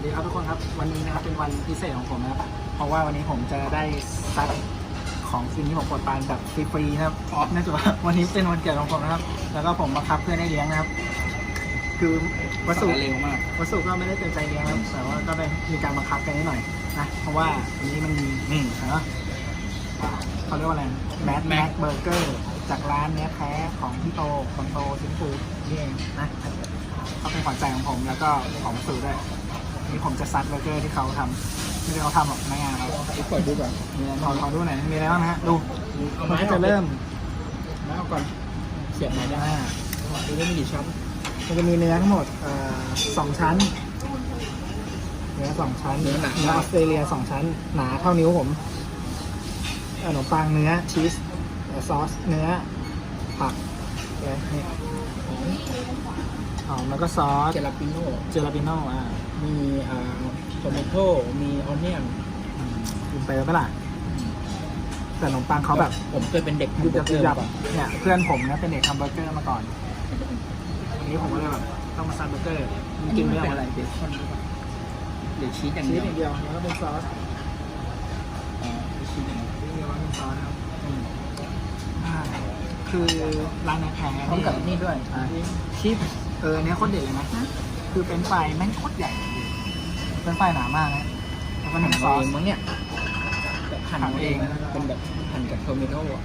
สวัสดีครับทุกคนครับวันนี้นะครับเป็นวันพิเศษของผมนะครับ เพราะว่าวันนี้ผมจะได้ซัดของสิ่งที่ผมกดปานแบบฟรีๆนะครับออฟเนื่องจากว่าวันนี้เป็นวันเกิดของผมนะครับ แล้วก็ผมบังคับเพื่อนให้เลี้ยงนะครับ คือวัสดุเร็วมากวัสดุก็ไม่ได้เต็มใจเลี้ยงนะครับแต่ว่าก็ได้มีการบังคับกันนิดหน่อยนะเพราะว่าวันนี้มันมีนี่นะเขาเรียกว่าอะไรแมทแม็กเบอร์เกอร์จากร้านเนื้อแท้ของพี่โตคนโตซิงฟูนี่เองนะเขาเป็นขวัญใจของผมแล้วก็ของวัสดุด้วยวั นนี่ผมจะซัดเบอร์เกอร์ที่เขาทำที่เขาทำหรอกในงานเราดูก่อนดูก่อนมีอะไรขอขอดูหน่อยมีอะไรบ้างนะฮะดูเอามันไม้ก็อจะอกเริ่มไม้ออกก่อนเสียบไม้ได้อ่าดูได้มีกี่ชั้นมันจะมีเนื้อทั้งหมดเอ่อสองชั้น เนื้อสองชั้นเนื้อหนาเนื้อออสเตรเลียสองชั้น หนาเท่านิ้วผมขนมปังเนื้อชีสเอ่อซอสเนื้อผักอะไรนี่ หอมแล้วก็ซอสเจลาปิโน่เจลาปิโน่อ่ามีอ่าโทมัโต้มีออนเนียนอืมกินไปแล้วปะล่ะ แต่ขนมปังเขาแบบผมเคยเป็นเด็กยุบยับทำยุบยับเบอร์เกอร์มาก่อนเนี่ยเพื่อนผมนะเป็นเด็กทำเบอร์เกอร์มาก่อนวันนี้ผมก็เลยแบบต้องมาซัดเบอร์เกอร์มันกินไม่ได้เป็นอะอะไรไรเบคอนหรือเปล่าหรือชีสอย่างชีเดีสยวอย่างเดียวแล้วก็เป็นซอสอ๋อชีสอย่างเดียวชีสอย่างเดียวแล้วเป็นซอสนะครับอืมอ่าคือร้านอาหารพร้อมกับนี่ด้วยอ่าชีส เออเนี่ยโคตรเด็ดเลยนะคือเป็นไฟแม่งโคตรใหญ่เป็นไฟหนามากนะแล้วก็หั่นน้ำซเอาอเอส งมั้งเนี่ยแบบหั่นหั่นเอาเอเอง งเป็นแบบหั่นกับโทมิโต้อะ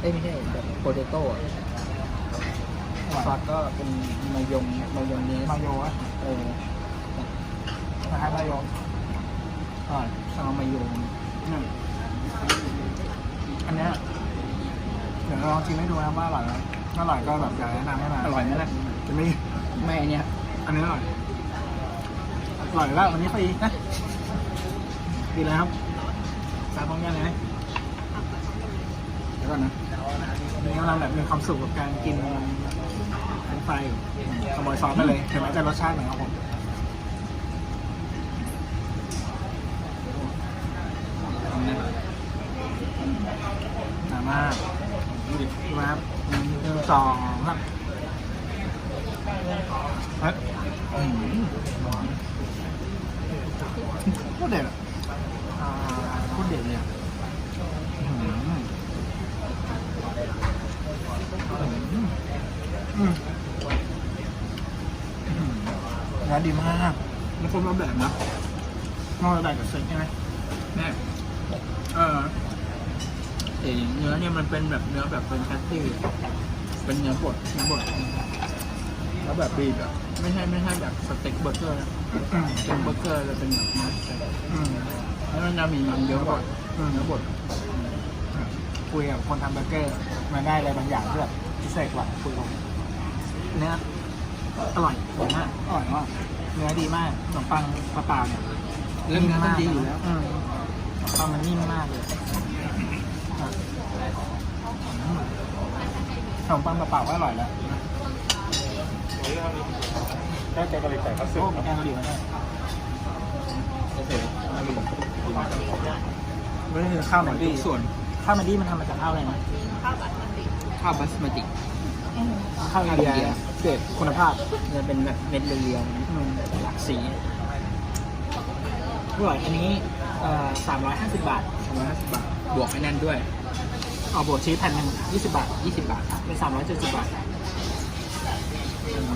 เอ้ยไม่ใช่แบบโปเตโต้อะซอสก็เป็นมายองมายองเนสมาโยะเออนะฮะมาโยอร่อยเอามายองอืมอันเนี้ยเดี๋ยวเราลองชิมให้ดูนะว่าอร่อยไหมถ้าอร่อยก็แบบอยากแนะนำให้มาอร่อยไหมล่ะจะไม่ ไม่อันเนี้ยอันนี้อร่อยอร่อยแล้ววันนี้ฟรีนะดีแล้วครับสาพร้อมกันเลยไหมเดี๋ยวก่อนนะวันนี้กำลังแบบมีความสุขกับการกินเป็นไฟอยู่ขโมยซอสไปเลยถึงแม้จะรสชาติเหมือนของผมหนามากดูดิดูนะครับหนึ่งสองครับ เฮ้ยอืมโคตรเด็ดอะอ่าโคตรเด็ดเลยอะอืมอืมอืมอืมเนื้อดีมากมันคนละแบบนะนอกจากแบบกับเซ็กใช่ไหมแม่เออเอ๋เนื้อเนี่ยมันเป็นแบบเนื้อแบบเป็นแคตตี้อะเป็นเนื้อบดเนื้อบด แล้วแบบบีบอะไม่ใช่ไม่ใช่แบบสเต็กเบอร์เกอร์นะอืมเป็นเบอร์เกอร์จะเป็นแบบเนื้อสเต็กอืมแล้วมันจะมีมันเยอะกว่าอืมเนื้อบดคุยกับคนทำเบอร์เกอร์มาได้อะไรบางอย่างที่แบบพิเศษกว่าคุยกับเนื้ออร่อยอร่อยมากอร่อยมากเนื้อดีมากขนมปังเปล่าๆเนี่ยเรื่องเนื้อต้องดีอยู่แล้วอืมขนมปังมันนิ่มมากเลยอะอืมขนมปังเปล่าๆก็อร่อยแล้ว ได้ใจบริการครับโอ้แกงกะหรี่มาได้โอเคไม่ได้คือข้าวมันทุดีกส่วนข้าวมันดีมันทำมาจากข้าวอะไรนะข้าวบาสมาติข้าวอินเดียข้าวอินเดียเกรดคุณภาพจะเป็นแบบเม็ดเรียวอืมๆหลากสีอร่อยอันนี้เอ่อสามร้อยห้าสิบบาทสองร้อยห้าสิบบาท บวกไอ้นั่นด้วย เอาบวกชีสแผ่นหนึ่งยี่สิบบาทยี่สิบบาท เป็นสามร้อยเจ็ดสิบบาท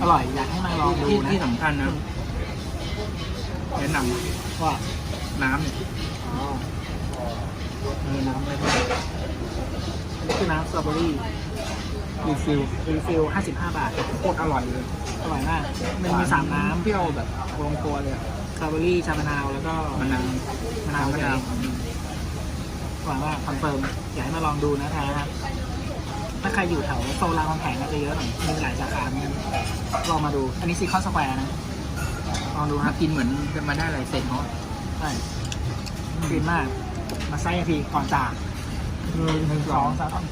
อร่อยอยากให้มาลองดูที่นะที่สำคัญนะแนะนว่าำน้ำเนี่ยอ๋อมีน้ำอะไรบ้างอันนี้คือน้ำสตรอเบอรี่รีฟิลรีฟิลห้าสิบห้าบาท โคตรอร่อยเลยอร่อยมาก มันมีสามน้ำเปรี้ยวแบบลงตัวเลยอะสตรอเบอรี่ชามะนาว แล้วก็มะนาวมะนาวมะนาวอืมหวังว่าคอนเฟิร์มอยากให้มาลองดูนะฮะ ถ้าใครอยู่แถวโซนรามคำแหงก็จะเยอะหน่อยมีหลายสาขาเหมือนกันลองมาดู อันนี้ซีคอนสแควร์นะลองดูมาฮะกินเหมือนจะมาได้อะไรเสร็จเนาะใช่ฟินมาก มาไส์ทีก่อนจากหนึ่งหนึ่งสองสาม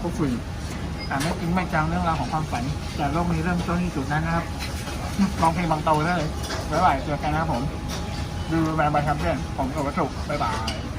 พวกฝุ่นแต่ไม่ทิ้งไม่จางเรื่องราวของความฝันแต่โลกนี้เริ่มต้นที่จุดนั้นนะครับลองเพลงบางโตได้เลยไว้ไหวเจอกันนะครับผม ดูแบรนบายทัมเพื่อนผมกับวัตถุบ๊ายบาย